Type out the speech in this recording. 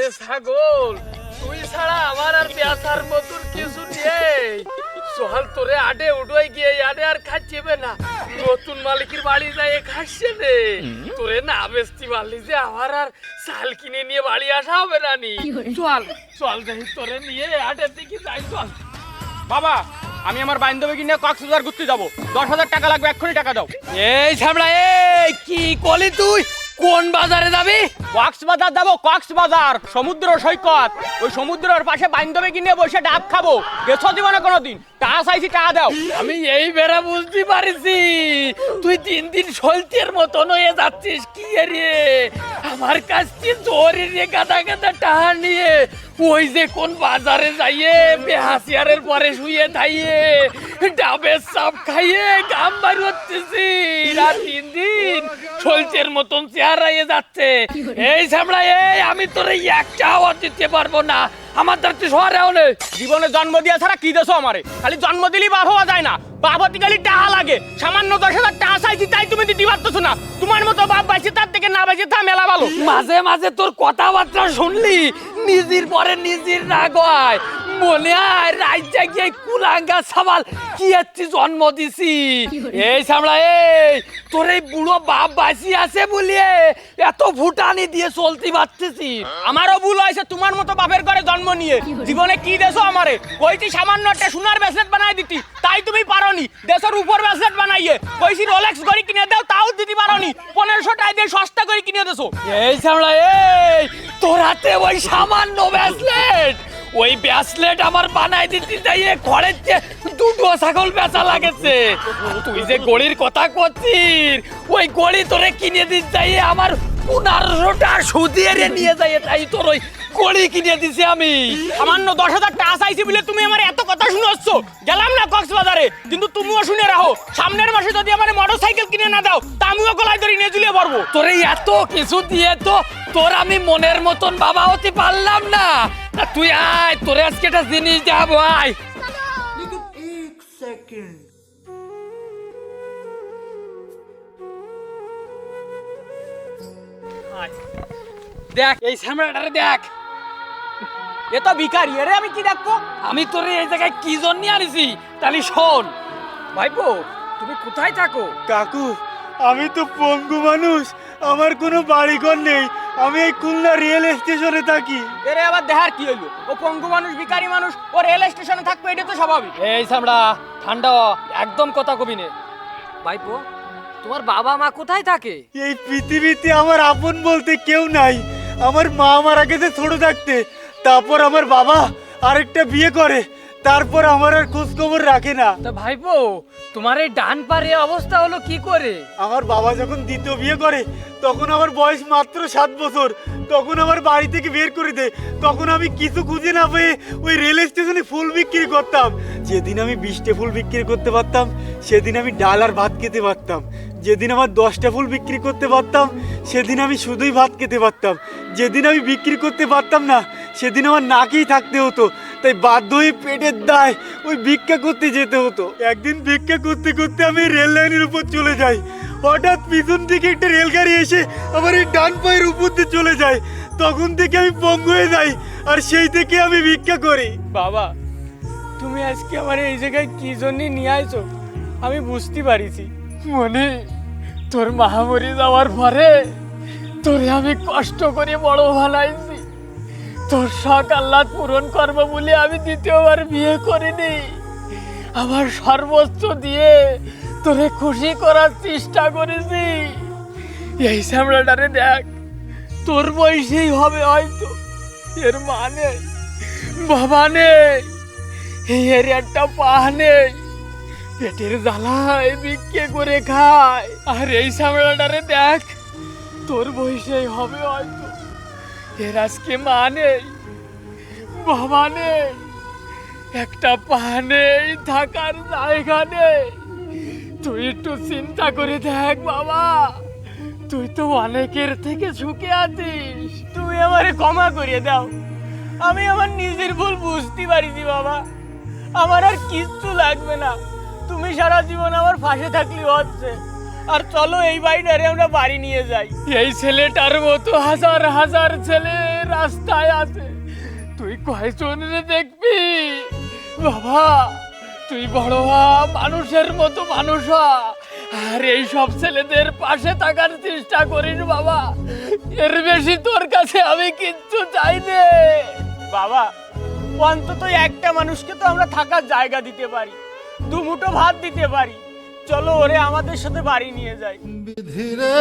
ওরে ছাগল তুই ছাড়া আমার আর পেঁচার মতন কিছু নেই। সোহাল তোরে আডে উডোই গিয়ে আডে আর খাচ্ছেবে না। নতুন মালিকের বাড়ি যায় খাচ্ছে রে। তোরে না বেস্তি পারলি যে আমার আর চাল কিনে নিয়ে বাড়ি আসা হবে না নি। চল চল যাই তোরে নিয়ে আডের দিকে যাই চল। বাবা আমি আমার বান্ধবী কিনে কক্সবাজার ঘুরতে যাব। দশ হাজার টাকা লাগবে এক্ষুনি টাকা দাও। এই ছামড়া এই কি কলি তুই? কোন বাজারে যাবি? কক্সবাজার যাব কক্সবাজার সমুদ্র সৈকত। ওই সমুদ্রের পাশে বান্ধবী কিনে বসে ডাব খাব। গেছো জীবনে কোনোদিন? টাকা চাইছি টাকা দাও। আমি এই বেড়া বুঝতে পারিছি। তুই দিন দিন সলতের মতন হয়ে যাচ্ছিস কি রে? আমার কাছ থেকে জোরে রে গাদা গাদা টাকা নিয়ে ওই যে কোন বাজারে যাইয়ে বেহাসিয়ারের পরে শুয়ে থাইয়ে ডাবের সাপ খাইয়ে গাম বাড়ি হচ্ছিস আর দিন দিন সলতের মতন চেহারা হয়ে যাচ্ছে। এই সামলা এই আমি তোরে একটা হাওয়া দিতে পারব না। আমার দ্বারা তুই শহরেও নেই জীবনে জন্ম দিয়া ছাড়া কি দেছো আমারে? খালি জন্ম দিলেই বাপ হওয়া যায় না। বাপ হতে গেলে টাকা লাগে। সামান্য দশ হাজার টাকা চাইছি তাই তুমি দিতে পারতেছো না। তোমার মতো বাপ বাইছে তার থেকে না বাইছে তা মেলা ভালো। মাঝে মাঝে তোর কথাবার্তা শুনলি? নিজের পরে নিজের রাগ হয়। মনে হয় রাজ্যে গিয়ে কুলাঙ্গা সাবাল কি একটি জন্ম দিছি। এই সামলা এই তোর এই বুড়ো বাপ বাঁচি আছে বলিয়ে এত ফুটানি দিয়ে চলতে পারতেছি। আমারও ভুল হয়েছে তোমার মতো বাপের ঘরে জন্ম নিয়ে। জীবনে কি দেছো আমারে? কইছি সামান্য একটা সোনার ব্রেসলেট বানাই দিতি তাই তুমি পারোনি। দেশের উপর ব্রেসলেট বানাইয়ে কইছি রোলেক্স ঘড়ি কিনে দাও তাও দিতে পারোনি। পনেরোশো টাকা দিয়ে সস্তা করে কিনে দেছো এই সামলা এই তোর হাতে ওই সামান্য ব্যাসলেট ওই ব্যাসলেট আমার বানাই দিতে যাইয়ে ঘরের যে দুটো ছাগল বেচা লাগেছে। তুই যে গড়ির কথা করছিস ওই গড়ি তোরে কিনে দিতে যাইয়ে আমার পনেরোশোটা সুদিয়ে নিয়ে যাইয়ে তাই তোর ওই গড়ি কিনে দিছি আমি। সামান্য দশ হাজার টাকা চাইছি বলে তুমি আমার এত কথা শুনেছ গেলাম না কক্সবাজারে কিন্তু তুমিও শুনে রাখো সামনের মাসে যদি আমার মোটর সাইকেল কিনে না দাও তা আমিও গলায় ধরে নিয়ে ঝুলিয়ে পারব তোরে এত কিছু দিয়ে তো তোর আমি মনের মতন বাবা হতে পারলাম না। তুই আয় তোরে আজকে একটা জিনিস দেখাবো আয়। আয়। দেখ এই স্যামরাটারে দেখ। এ তো ভিখারি এরে আমি কি দেখব? আমি তোরে এই জায়গায় কি জন্য আনিছি? তাহলে শোন। ভাইপো তুমি কোথায় থাকো? কাকু আমি তো পঙ্গু মানুষ আমার কোনো বাড়িঘর নেই। আমি এই খুলনা রেল স্টেশনে থাকি। এরে আবার দেহার কি হইল? ও পঙ্গু মানুষ ভিখারি মানুষ ও রেল স্টেশনে থাকবে এটা তো স্বাভাবিক। এই সামড়া ঠান্ডা হ, একদম কথা কবি নে। ভাইপো তোমার বাবা মা কোথায় থাকে? এই পৃথিবীতে আমার আপন বলতে কেউ নাই। আমার মা মারা গেছে ছোট থাকতে। তারপর আমার বাবা আরেকটা বিয়ে করে। তারপর আমার আর খোঁজ খবর রাখে না। তা ভাইপো তোমার এই ডান পারে অবস্থা হলো কি করে? আমার বাবা যখন দ্বিতীয় বিয়ে করে তখন আমার বয়স মাত্র সাত বছর। তখন আমার বাড়ি থেকে বের করে দেয় তখন আমি কিছু খুঁজে না পেয়ে ওই রেল স্টেশনে ফুল বিক্রি করতাম। যেদিন আমি বিশটা ফুল বিক্রি করতে পারতাম সেদিন আমি ডাল আর ভাত খেতে পারতাম। যেদিন আমার দশটা ফুল বিক্রি করতে পারতাম সেদিন আমি শুধুই ভাত খেতে পারতাম। যেদিন আমি বিক্রি করতে পারতাম না সেদিন আমার নাকেই থাকতে হতো। তাই বাধ্য হয়ে পেটের দায় ওই ভিক্ষা করতে যেতে হতো। একদিন ভিক্ষা করতে করতে আমি রেল লাইনের উপর চলে যাই। হঠাৎ পিছন থেকে একটা রেলগাড়ি এসে আমার এই ডান পায়ের উপর দিয়ে চলে যায়। তখন থেকে আমি পঙ্গু হয়ে যাই আর সেই থেকে আমি ভিক্ষা করি। বাবা তুমি আজকে আমার এই জায়গায় কি জন্যে নিয়ে আইছো? আমি বুঝতে পারিছি। মনে তোর মহামারী যাওয়ার পরে তোরে আমি কষ্ট করে বড় বানাইছি। তোর শখ আল্লাহ পূরণ করব বলে আমি দ্বিতীয়বার বিয়ে করিনি। আমার সর্বোচ্চ দিয়ে তোরে খুশি করার চেষ্টা করেছি। এই সামলাটারে দেখ, তোর বয়সেই হবে হয়তো। এর মা নেই বাবা নেই। এর একটা পা নেই। পেটের জ্বালায় বিক্রি করে খায়। আর এই সামলাটারে দেখ, তোর বয়সেই হবে হয়তো। এর আজকে মা নেই বাবা নেই। একটা পা নেই থাকার জায়গা নেই। তুই একটু চিন্তা করে দেখ বাবা। তুই তো অনেকের থেকে ঝুঁকে আছিস। তুমি আমারে ক্ষমা করিয়ে দাও। আমি আমার নিজের ভুল বুঝতে পারিছি বাবা। আমার আর কিচ্ছু লাগবে না। তুমি সারা জীবন আমার ফাঁসে থাকলে হচ্ছে। আর চলো এই বাড়িটারে আমরা বাড়ি নিয়ে যাই। এই ছেলেটার মতো হাজার হাজার ছেলের রাস্তায় আছে। তুই কয়জনের দেখবি? বাবা তুই বড় হ মানুষের মতো মানুষ হ। আর এই সব ছেলেদের পাশে থাকার চেষ্টা করিস বাবা। এর বেশি তোর কাছে আমি কিচ্ছু চাই নে। বাবা অন্তত একটা মানুষকে তো আমরা থাকার জায়গা দিতে পারি। দু মুঠো ভাত দিতে পারি। চলো ওরে আমাদের সাথে বাড়ি নিয়ে যাই। বিধিরে